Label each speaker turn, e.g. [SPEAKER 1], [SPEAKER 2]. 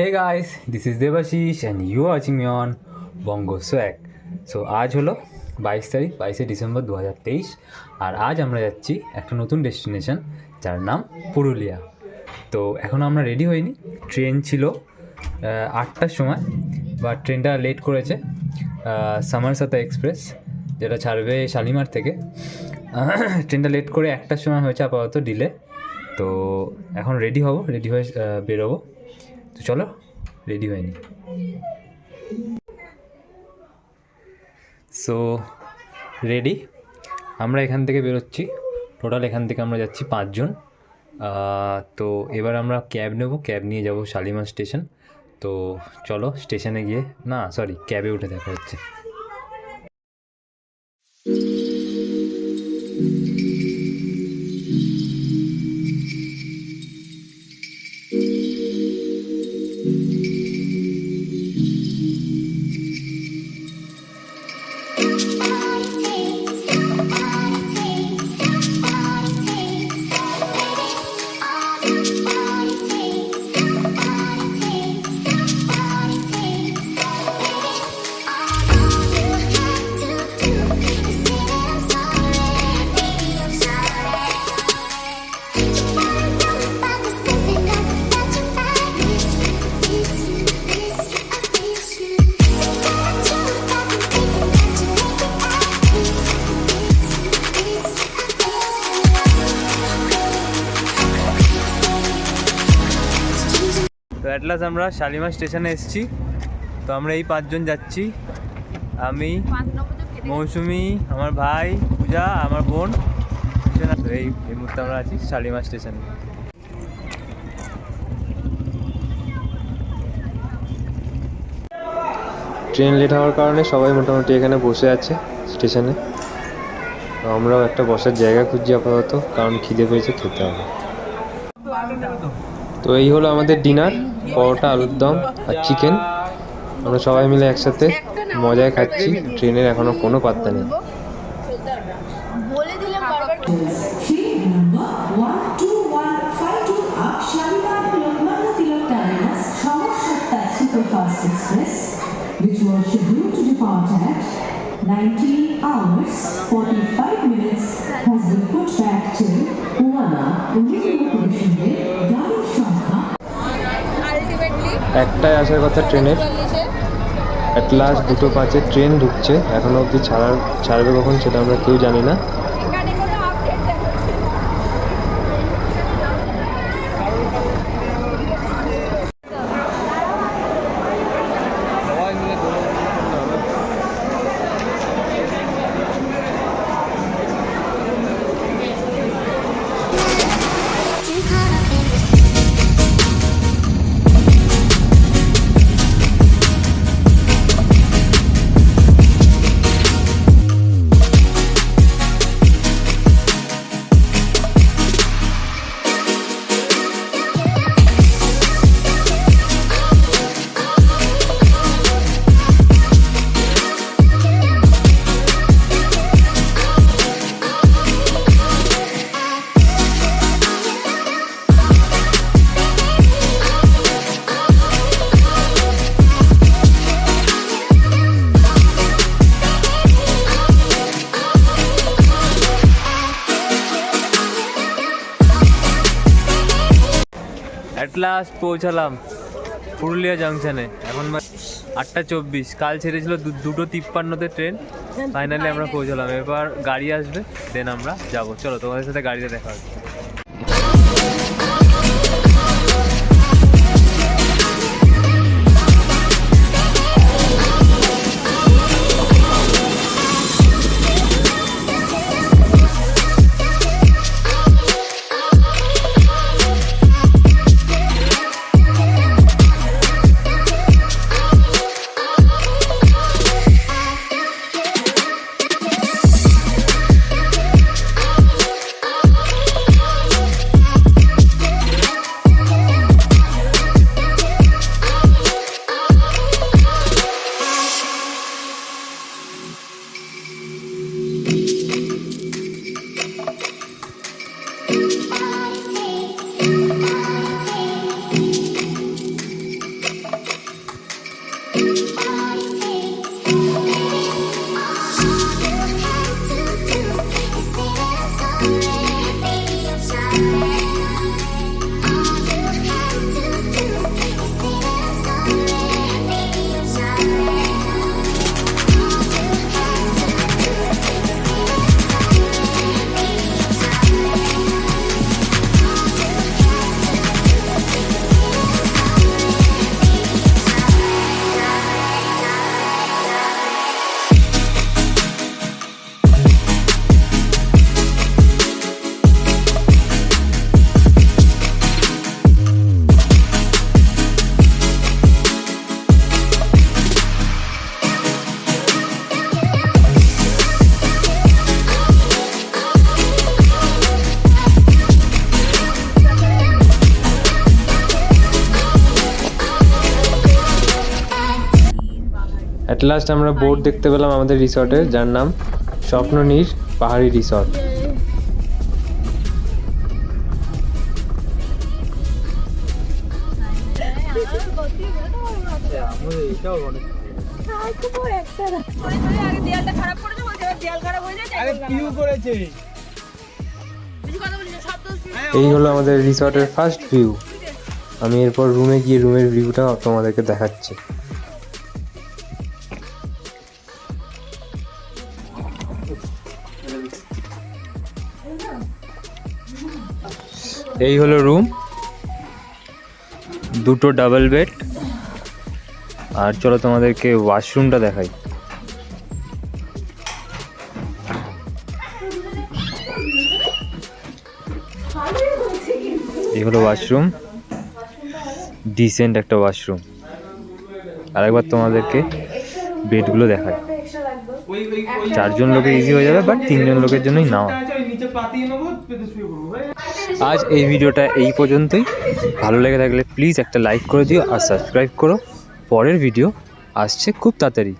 [SPEAKER 1] Hey guys this is Debashish and you watching me on Bongo swag so আজ হলো বাইশ তারিখ, বাইশে ডিসেম্বর দু হাজার তেইশ, আর আজ আমরা যাচ্ছি একটা নতুন ডেস্টিনেশন যার নাম পুরুলিয়া। তো এখনও আমরা রেডি হইনি। ট্রেন ছিল আটটার সময় বা ট্রেনটা লেট করেছে সামারসাতা এক্সপ্রেস যেটা ছাড়বে শালিমার থেকে। ট্রেনটা লেট করে একটার সময় হয়েছে আপাতত ডিলে তো, এখন রেডি হব রেডি হয়ে বেরোবো। তো চলো রেডি হয়নি। সো রেডি আমরা এখান থেকে বেরোচ্ছি। টোটাল এখান থেকে আমরা যাচ্ছি পাঁচজন। তো এবার আমরা ক্যাব নেব। ক্যাব নিয়ে যাব শালিমার স্টেশন তো চলো স্টেশনে গিয়ে না সরি ক্যাবে উঠে দেখা হচ্ছে। অ্যাটলাস আমরা শালিমার স্টেশনে এসেছি। তো আমরা এই পাঁচজন যাচ্ছি। আমি, মৌসুমি, আমার ভাই, পূজা, আমার বোন। এই এই মুহূর্তে আমরা আছি শালিমার স্টেশনে।
[SPEAKER 2] ট্রেন লেট হওয়ার কারণে সবাই মোটামুটি এখানে বসে আছে স্টেশনে। তো আমরাও একটা বসার জায়গা খুঁজছি আপাতত, কারণ খিদে পেয়েছে খেতে হবে। তো এই হলো আমাদের ডিনার পরোটা আলুর দম আর চিকেন আমরা সবাই মিলে একসাথে মজায় খাচ্ছি ট্রেনের এখনও কোনো পাত্তা নেই একটাই আসার কথা ট্রেনের। অ্যাট লাস্ট দুটো পাঁচে ট্রেন ঢুকছে। এখনও অবধি ছাড়ার ছাড়বে কখন সেটা আমরা কেউ জানি না।
[SPEAKER 1] লাস্ট পৌঁছালাম পুরুলিয়া জাংশনে এখন আটটা চব্বিশ। কাল ছেড়েছিল দুটো তিপ্পান্নতে ট্রেন ফাইনালি আমরা পৌঁছালাম। এবার গাড়ি আসবে দেন আমরা যাব। চলো তোমাদের সাথে গাড়িতে দেখা হচ্ছে। Thank you. অ্যাট লাস্ট আমরা বোর্ড দেখতে পেলাম আমাদের রিসর্টের যার নাম স্বপ্ননীর পাহাড়ি রিসর্ট এই হলো আমাদের রিসর্টের ফার্স্ট ভিউ আমি এরপর রুমে গিয়ে রুমের ভিউটা তোমাদেরকে দেখাচ্ছি। এই হলো রুম দুটো ডাবল বেড আর চলো তোমাদেরকে ওয়াশরুমটা দেখাই। এই হলো ওয়াশরুম ডিসেন্ট একটা ওয়াশরুম আরেকবার তোমাদেরকে বেডগুলো
[SPEAKER 3] ওই
[SPEAKER 1] চারজন লোকের ইজি হয়ে যাবে বাট তিনজন লোকের জন্যই নাও।
[SPEAKER 3] আছে, ওই নিচে পাতিয়ে নেব পেতে শুয়ে পড়ব ভাই
[SPEAKER 1] আজ এই ভিডিওটা এই পর্যন্তই। ভালো লেগে থাকলে প্লিজ একটা লাইক করে দিও আর সাবস্ক্রাইব করো। পরের ভিডিও আসছে খুব তাড়াতাড়ি।